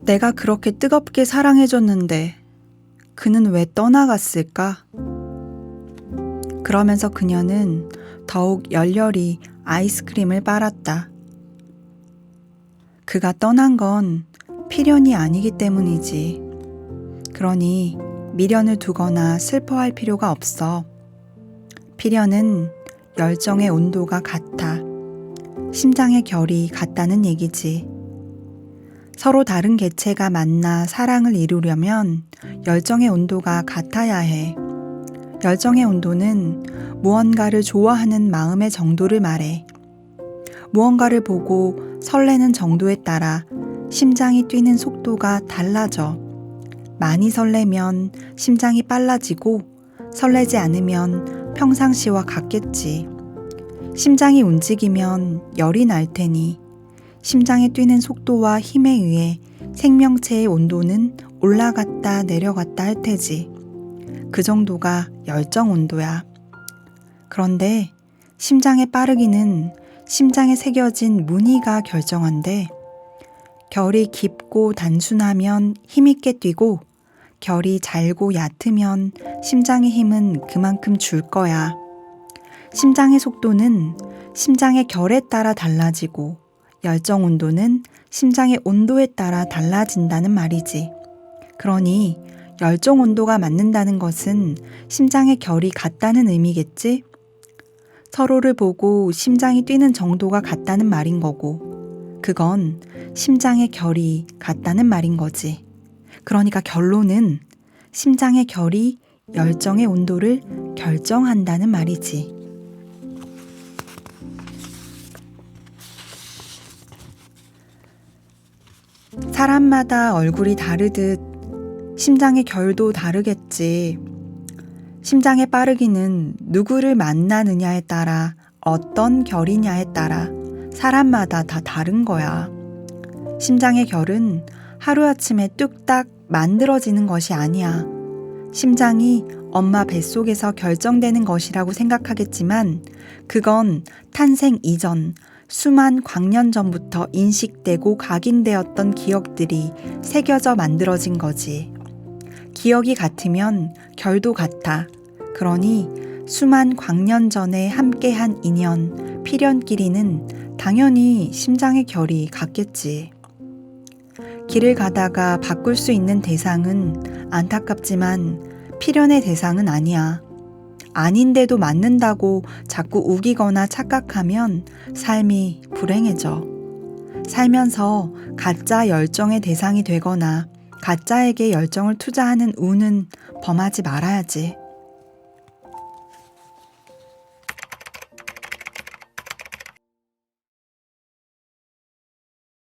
내가 그렇게 뜨겁게 사랑해줬는데 그는 왜 떠나갔을까? 그러면서 그녀는 더욱 열렬히 아이스크림을 빨았다. 그가 떠난 건 필연이 아니기 때문이지. 그러니 미련을 두거나 슬퍼할 필요가 없어. 필연은 열정의 온도가 같아. 심장의 결이 같다는 얘기지. 서로 다른 개체가 만나 사랑을 이루려면 열정의 온도가 같아야 해. 열정의 온도는 무언가를 좋아하는 마음의 정도를 말해. 무언가를 보고 설레는 정도에 따라 심장이 뛰는 속도가 달라져. 많이 설레면 심장이 빨라지고 설레지 않으면 평상시와 같겠지. 심장이 움직이면 열이 날 테니 심장이 뛰는 속도와 힘에 의해 생명체의 온도는 올라갔다 내려갔다 할 테지. 그 정도가 열정 온도야. 그런데 심장의 빠르기는 심장에 새겨진 무늬가 결정한데 결이 깊고 단순하면 힘있게 뛰고 결이 잘고 얕으면 심장의 힘은 그만큼 줄 거야. 심장의 속도는 심장의 결에 따라 달라지고 열정 온도는 심장의 온도에 따라 달라진다는 말이지. 그러니 열정 온도가 맞는다는 것은 심장의 결이 같다는 의미겠지? 서로를 보고 심장이 뛰는 정도가 같다는 말인 거고, 그건 심장의 결이 같다는 말인 거지. 그러니까 결론은 심장의 결이 열정의 온도를 결정한다는 말이지. 사람마다 얼굴이 다르듯 심장의 결도 다르겠지. 심장의 빠르기는 누구를 만나느냐에 따라 어떤 결이냐에 따라 사람마다 다 다른 거야. 심장의 결은 하루아침에 뚝딱 만들어지는 것이 아니야. 심장이 엄마 뱃속에서 결정되는 것이라고 생각하겠지만 그건 탄생 이전 수만 광년 전부터 인식되고 각인되었던 기억들이 새겨져 만들어진 거지. 기억이 같으면 결도 같아. 그러니 수만 광년 전에 함께한 인연, 필연끼리는 당연히 심장의 결이 같겠지. 길을 가다가 바꿀 수 있는 대상은 안타깝지만 필연의 대상은 아니야. 아닌데도 맞는다고 자꾸 우기거나 착각하면 삶이 불행해져. 살면서 가짜 열정의 대상이 되거나 가짜에게 열정을 투자하는 우는 범하지 말아야지.